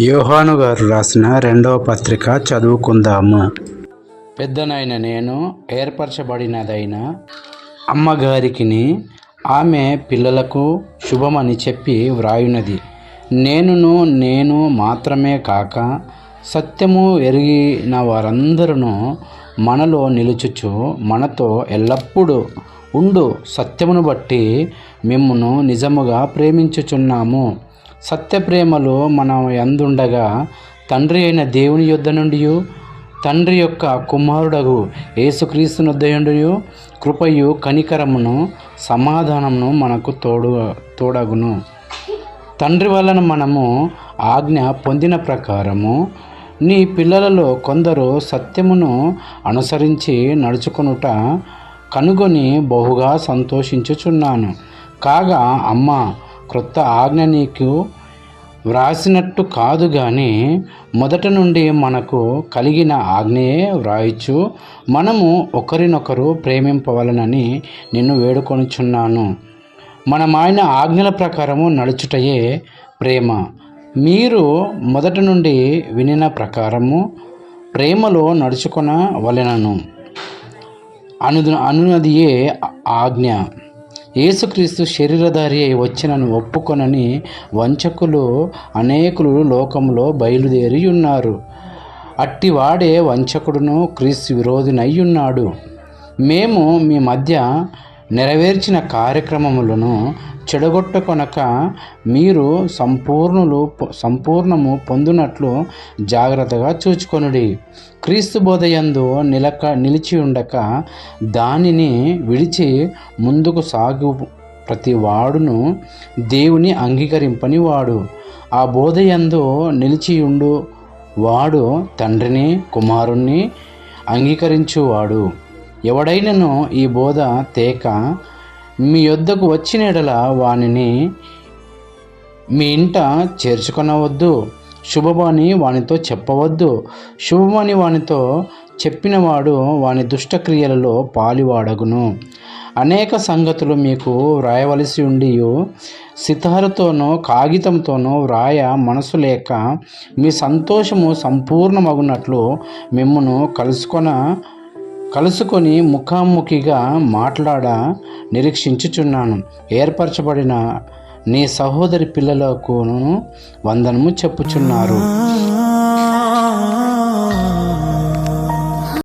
యోహాను గారు రాసిన రెండవ పత్రిక చదువుకుందాము. పెద్దనైన నేను ఏర్పరచబడినదైన అమ్మగారికిని ఆమె పిల్లలకు శుభమని చెప్పి వ్రాయునది. నేనును నేను మాత్రమే కాక సత్యము ఎరిగిన వారందరూ మనలో నిలుచుచు మనతో ఎల్లప్పుడూ ఉండు. సత్యమును బట్టి మిమ్మును నిజముగా ప్రేమించుచున్నాము. సత్య మనం ఎందుండగా? తండ్రి అయిన దేవుని యొద్ద నుండి తండ్రి యొక్క కుమారుడగు యేసుక్రీస్తు నొద్దయుండు కృపయు కనికరమును సమాధానమును మనకు తోడు తోడగును. తండ్రి వలన మనము ఆజ్ఞ పొందిన ప్రకారము నీ పిల్లలలో కొందరు సత్యమును అనుసరించి నడుచుకొనుట కనుగొని బహుగా సంతోషించుచున్నాను. కాగా అమ్మ క్రొత్త ఆజ్ఞ నీకు వ్రాసినట్టు కాదు కానీ మొదట నుండి మనకు కలిగిన ఆజ్ఞయే వ్రాయిచు మనము ఒకరినొకరు ప్రేమింపవలనని నిన్ను వేడుకొనుచున్నాను. మనమాయన ఆయన ఆజ్ఞల ప్రకారము నడుచుటయే ప్రేమ. మీరు మొదట నుండి వినిన ప్రకారము ప్రేమలో నడుచుకొన వలెనను అను అనునదియే ఆజ్ఞ. యేసుక్రీస్తు శరీరధారి అయి వచ్చినను ఒప్పుకొనని వంచకులు అనేకులు లోకంలో బయలుదేరి ఉన్నారు. అట్టివాడే వంచకుడును క్రీస్తు విరోధినై ఉన్నాడు. మేము మీ మధ్య నెరవేర్చిన కార్యక్రమములను చెడగొట్టకొనక మీరు సంపూర్ణులు సంపూర్ణము పొందునట్లు జాగ్రత్తగా చూచుకొనుడి. క్రీస్తు బోధయందు నిలక నిలిచి ఉండక దానిని విడిచి ముందుకు సాగు ప్రతి వాడును దేవుని అంగీకరింపని వాడు ఆ బోధయందు నిలిచియుండు వాడు తండ్రిని కుమారుణ్ణి అంగీకరించువాడు. ఎవడైనను ఈ బోధ తేక మీ యొద్దకు వచ్చిన ఎడల వానిని మీ ఇంట చేర్చుకొనవద్దు. శుభమని వానితో చెప్పవద్దు. శుభమని వానితో చెప్పినవాడు వాని దుష్టక్రియలలో పాలివాడగును. అనేక సంగతులు మీకు వ్రాయవలసి ఉండి సితారుతోనో కాగితంతోనో వ్రాయ మనసు లేక మీ సంతోషము సంపూర్ణమగునట్లు మిమ్మను కలుసుకొన కలుసుకొని ముఖాముఖిగా మాట్లాడ నిరీక్షించుచున్నాను. ఏర్పరచబడిన నీ సహోదరి పిల్లలకు వందనము చెప్పుచున్నారు.